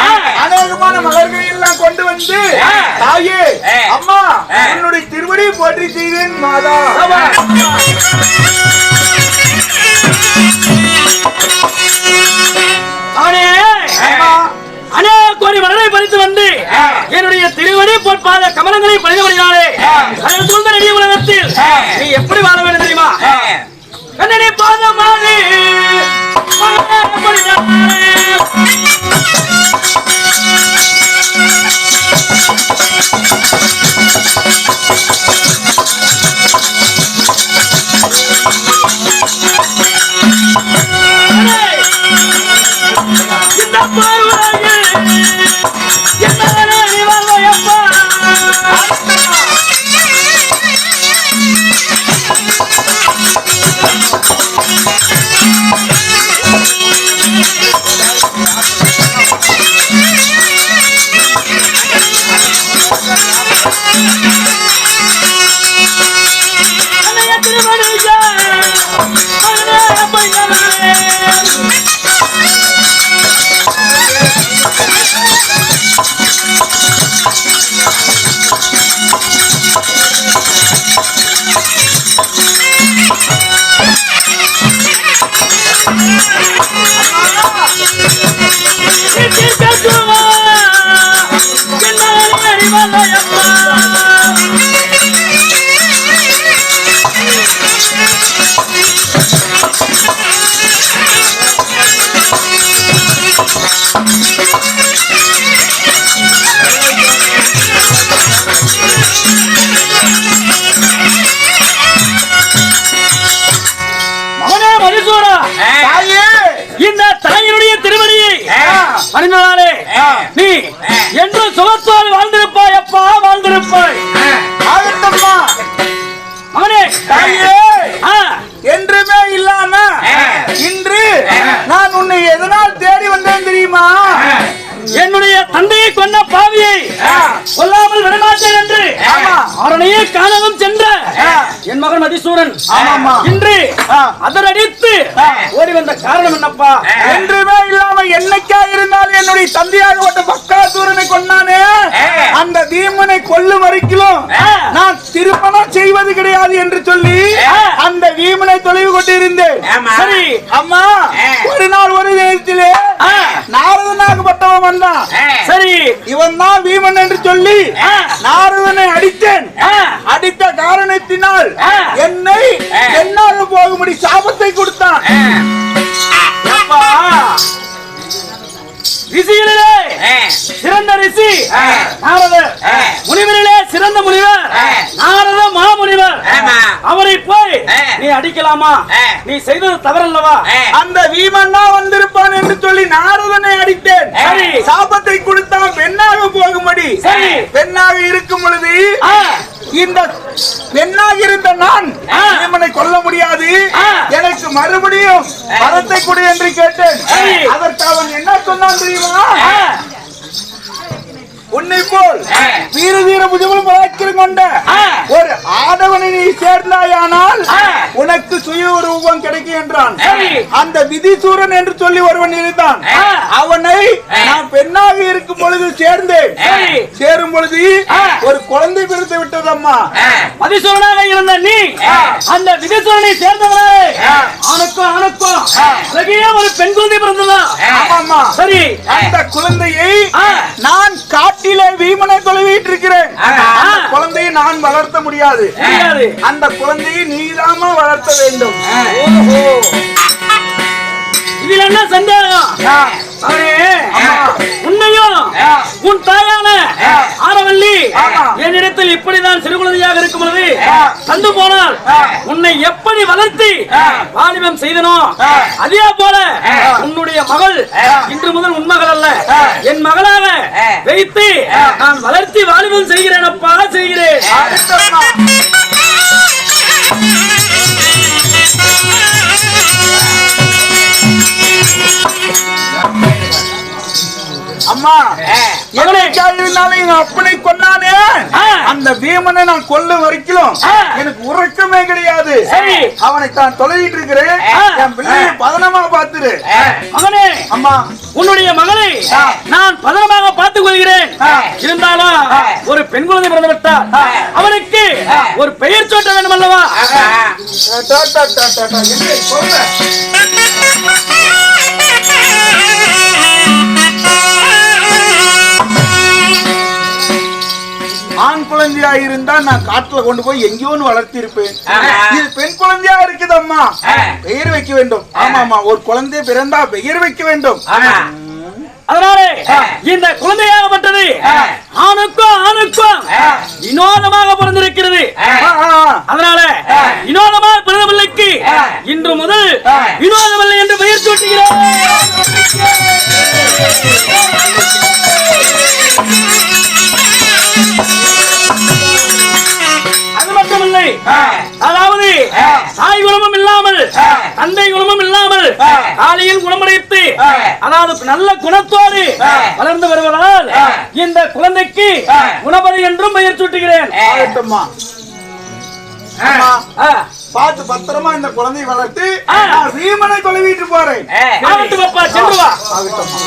ஆ. அநேகமான மலர்களை எல்லாம் கொண்டு வந்து. தாயே. அம்மா ஆ. உன்னுடைய திருவடியை போற்றி செய்தேன் மாதா. அவனே அநே கோடி மலரை பறித்து வந்து என்னுடைய திருவடி பொற்பாத கமலங்களை அதில் சூழ்ந்த நெடிய உலகத்தில் நீ எப்படி வாழ வேண்டும் தெரியுமா? கண்ணனை பாதமானே すみません。மகனே அதனடித்து ஓடி வந்த காரணம் என்னப்பா? என்றுமே இல்லாம என்னைக்கா இருந்தாலும் என்னுடைய தந்தையாகப்பட்ட பக்காசூரனை கொண்டானே அந்த தீமனை கொல்லும் வரைக்கும் நான் திருமணம் செய்வது கிடையாது என்று சொல்லி அந்த வீமனை தொலைவு கொண்டிருந்தேன். சரி அம்மா ஒரு நாள் ஒரு நேரத்திலே. நாரதனாகப்பட்டவன் வந்தான். சரி இவன் தான் வீமன் என்று சொல்லி. நாரதனை. அடித்த ஆ. என்னை என்னாக போகும்படி சாபத்தை கொடுத்தான். அப்பா! ரிஷிகளிலே சிறந்த ரிஷி நாரதர். முனிவரிலே சிறந்த முனிவர் நாரத மாமுனிவர் அவரை போய் நீ அடிக்கலாமா? நீ செய்தது தவறல்லவா? அந்த வீமன் தான் வந்திருப்பான் என்று சொல்லி நாரதனை அடித்தேன். சரி. சாபத்தை கொடுத்தான் பெண்ணாக போகும்படி. சரி. பெண்ணாக இருக்கும் பொழுது. இந்த பெண்ணாக இருந்த நான் ஆ. வீமனை கொல்ல முடியாது. எனக்கு மறுபடியும் வரத்தை கொடு என்று கேட்டேன். அதற்கு அவன் என்ன சொன்னான் தெரியுமா. உன்னை போல் வீர வீர முதுகுலும் பழக்கிறம் கொண்ட. ஒரு ஆடவனை நீ சேர்ந்தாயானால். உனக்கு சுய ரூபம் கிடைக்கும் என்றான். அந்த விதிசூரன் என்று சொல்லி ஒருவன் இருந்தான். அவனை நான் பெண்ணாக இருக்கும் பொழுது சேர்ந்தேன். சரி. சேரும் பொழுது. ஒரு குழந்தை பிறந்து விட்டதம்மா. மதிசூரனாக இருந்த நீ அந்த விதிசூரனை சேர்ந்தவனே ஆணுக்கும் அழகிய ஒரு பெண் குழந்தை பிறந்ததா ஆமாம்மா. சரி. அந்த குழந்தையை. நான் காட்டிலே வீமனை தொலைவிட்டு இருக்கிறேன் குழந்தையை நான் வளர்த்த முடியாது. முடியாது. அந்த குழந்தையை நீதாமா வளர்த்த வேண்டும். ஓஹோ. இதில் என்ன சந்தேகம். உன்னையும். உன் தாயான ஆரவல்லி. என்னிடத்தில் இப்படிதான் சிறு குழந்தையாக இருக்கும் பொழுது. தந்து போனால். உன்னை எப்படி வளர்த்தி. வாலிபம் செய்தனோ. அதே போல. உன்னுடைய மகள் இன்று முதல் உன் மகள் அல்ல. என் மகளாக வைத்து நான் வளர்த்தி வாலிபம் செய்கிறேன் அப்பா செய்கிறேன் அம்மா. இருந்தாலும் எங்க அப்பனை கொன்னானே? ஆ. அந்த பீமனை நான் கொல்லும் வரைக்கும். எனக்கு உறக்கமே கிடையாது. சரி. அவனை தான் தொலைவிட்டு இருக்கிறேன். என் பிள்ளையை பதனமா பாத்துரு மகனே அம்மா. உன்னுடைய மகளை. நான் பதனமாக பார்த்துக் கொள்கிறேன். இருந்தாலும் ஒரு பெண் குழந்தை பிறந்து விட்டால் அவனுக்கு ஒரு பெயர் சூட்ட வேண்டும் அல்லவா சொல்ற? குழந்தையா இருந்தா நான் காட்டுல கொண்டு போய் எங்கேயோ ஒண்ணு வளர்த்தி இருப்பேன் இது பெண் குழந்தையா இருக்குதம்மா. பெயர் வைக்க வேண்டும். ஆமாமா ஒரு குழந்தை பிறந்தா பெயர் வைக்க வேண்டும். அதனாலே இந்த குழந்தையாகப்பட்டது ஆணுக்கும் ஆணுக்கும் வினோதமாக பிறந்திருக்கிறது. அதனால வினோதமாக பிறந்த பிள்ளைக்கு இன்று முதல் வினோதமில்லை என்று பெயர் சூட்டுகிறோம். அதாவது தாய் குணமும் இல்லாமல் தந்தை குணமும் இல்லாமல் காலையில் குணமடைத்து அதாவது நல்ல குணத்தோடு வளர்ந்து வருவதால் இந்த குழந்தைக்கு குணபதி என்றும் பெயர் சூட்டுகிறேன். பார்த்து பத்திரமா இந்த குழந்தையை வளர்த்து வீமனை தொலைவிட்டு போறேன். சென்று வா. ஆகட்டும்மா.